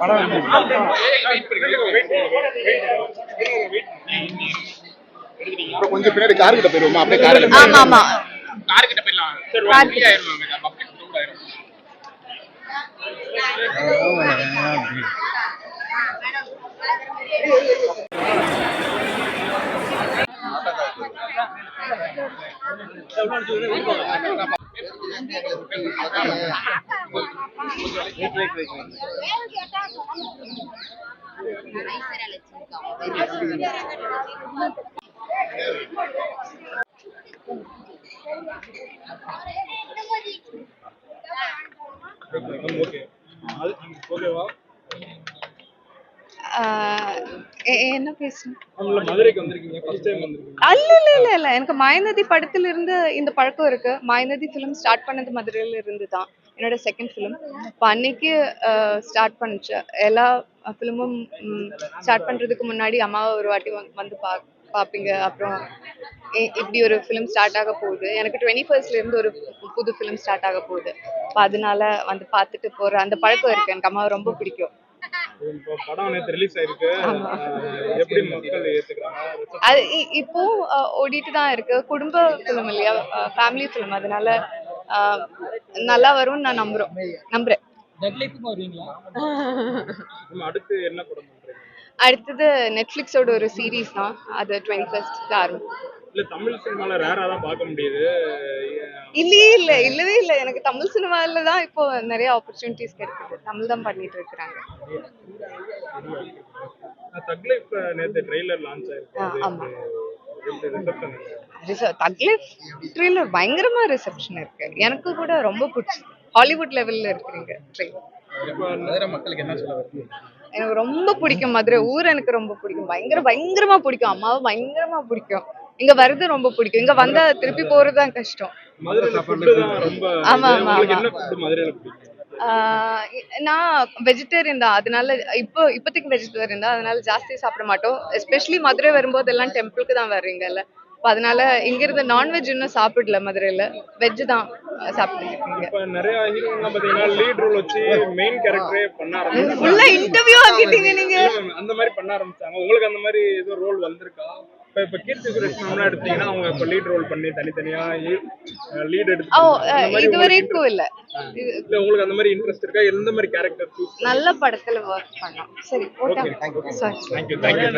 படம் அப்புறம் கொஞ்சம் பின்னாடி கார் கிட்ட போயிருவோமா? அப்படியே கார் ஆமா போயிடலாம். சரி பப்ளிக் க்ரௌட் ஆயிரும். என்ன பேசணும்? அல்ல இல்ல இல்ல இல்ல. எனக்கு மாயநதி படத்துல இருந்து இந்த பழக்கம் இருக்கு. மாயநதி ஃபிலிம் ஸ்டார்ட் பண்ணது மதுரையில இருந்து தான். என்னோட செகண்ட் ஃபிலிம் இப்போ அன்னைக்கு ஸ்டார்ட் பண்ணுச்சு. எல்லா ஃபிலிமும் ஸ்டார்ட் பண்றதுக்கு முன்னாடி அம்மாவை ஒரு வாட்டி வந்து- பா பார்ப்பீங்க அப்புறம் இப்படி ஒரு ஃபிலிம் ஸ்டார்ட் ஆக போகுது. எனக்கு டுவெண்ட்டி ஃபர்ஸ்ட்ல இருந்து ஒரு புது ஃபிலிம் ஸ்டார்ட் ஆக போகுது. இப்போ அதனால வந்து பார்த்துட்டு போற அந்த பழக்கம் இருக்கு. எனக்கு அம்மாவை ரொம்ப பிடிக்கும். அது இப்போ ஓடிட்டு தான் இருக்கு. குடும்ப ஃபிலிம் இல்லையா? ஃபேமிலி ஃபிலிம் அதனால நல்லா வரும்னு நான் நம்புறோம். நம்புறேன். நம்ம அடுத்து என்ன படம் பண்றீங்க? அடுத்தது நெட்ஃப்ளிக்ஸோட ஒரு சீரீஸ் தான். அது டுவெண்ட்டி ஃபர்ஸ்ட் ஆரம்பிக்கும் இல்ல தமிழ் சினிமால ரேரா தான் பார்க்க முடியுது. இல்லையே இல்ல இல்லவே இல்ல. எனக்கு தமிழ் சினிமால தான் இப்போ நிறைய ஆப்பர்ச்சுனிட்டிஸ் கிடைக்குது. தமிழ் தான் பண்ணிட்டு இருக்கிறாங்க. தக் லைஃப் நேற்று ட்ரெய்லர் லான்ச் ஆயிருக்கு. ஆமா. தக்லீஃப் ட்ரெய்லர் பயங்கரமா ரிசப்ஷன் இருக்கு. எனக்கு கூட ரொம்ப பிடிச்சி. ஹாலிவுட் லெவல்ல இருக்கிறீங்க ட்ரெய்லர் இப்போ மதுரை மக்களுக்கு என்ன சொல்ல வருது எனக்கு ரொம்ப பிடிக்கும் மதுரை. ஊர் எனக்கு ரொம்ப பிடிக்கும். பயங்கர பயங்கரமா பிடிக்கும். அம்மாவை பயங்கரமா பிடிக்கும். இங்க வர்றது ரொம்ப பிடிக்கும். இங்க வந்தா திருப்பி போறது தான் கஷ்டம் ஆமா. ஆமா, நான் வெஜிடேரியன் தான். அதனால இப்போ இப்போதைக்கு வெஜிடேரியன் தான். அதனால ஜாஸ்தி சாப்பிட மாட்டோம். எஸ்பெஷலி மதுரை வரும்போது எல்லாம் டெம்பிளுக்கு தான் வர்றீங்கல்ல இப்போ அதனால இங்க இருந்து நான்வெஜ் இன்னும் சாப்பிடல மதுரையில. வெஜ் தான் இப்ப நிறைய ஹீரோலாம் பாத்தீங்கன்னா லீட் ரோல் வச்சு மெயின் கேரக்டரே பண்ண ஆரம்பிச்சாங்க ஃபுல்லா இன்டர்வியூ ஆக்கிட்டீங்க நீங்க. அந்த மாதிரி பண்ண ஆரம்பிச்சாங்க. உங்களுக்கு அந்த மாதிரி ஏதோ ரோல் வந்திருக்கா? இப்ப இப்ப கீர்த்தி சுரேஷ் மேம்லாம் எடுத்தீங்கன்னா அவங்க இப்ப லீட் ரோல் பண்ணி தனித்தனியா லீட் எடுத்து ஓ இது வரைக்கும் இல்ல. இல்ல உங்களுக்கு அந்த மாதிரி இன்ட்ரெஸ்ட் இருக்கா? எந்த மாதிரி கேரக்டர் நல்ல படத்துல ஒர்க் பண்ணோம். சரி போட்டா சாரி தேங்க்யூ தேங்க்யூ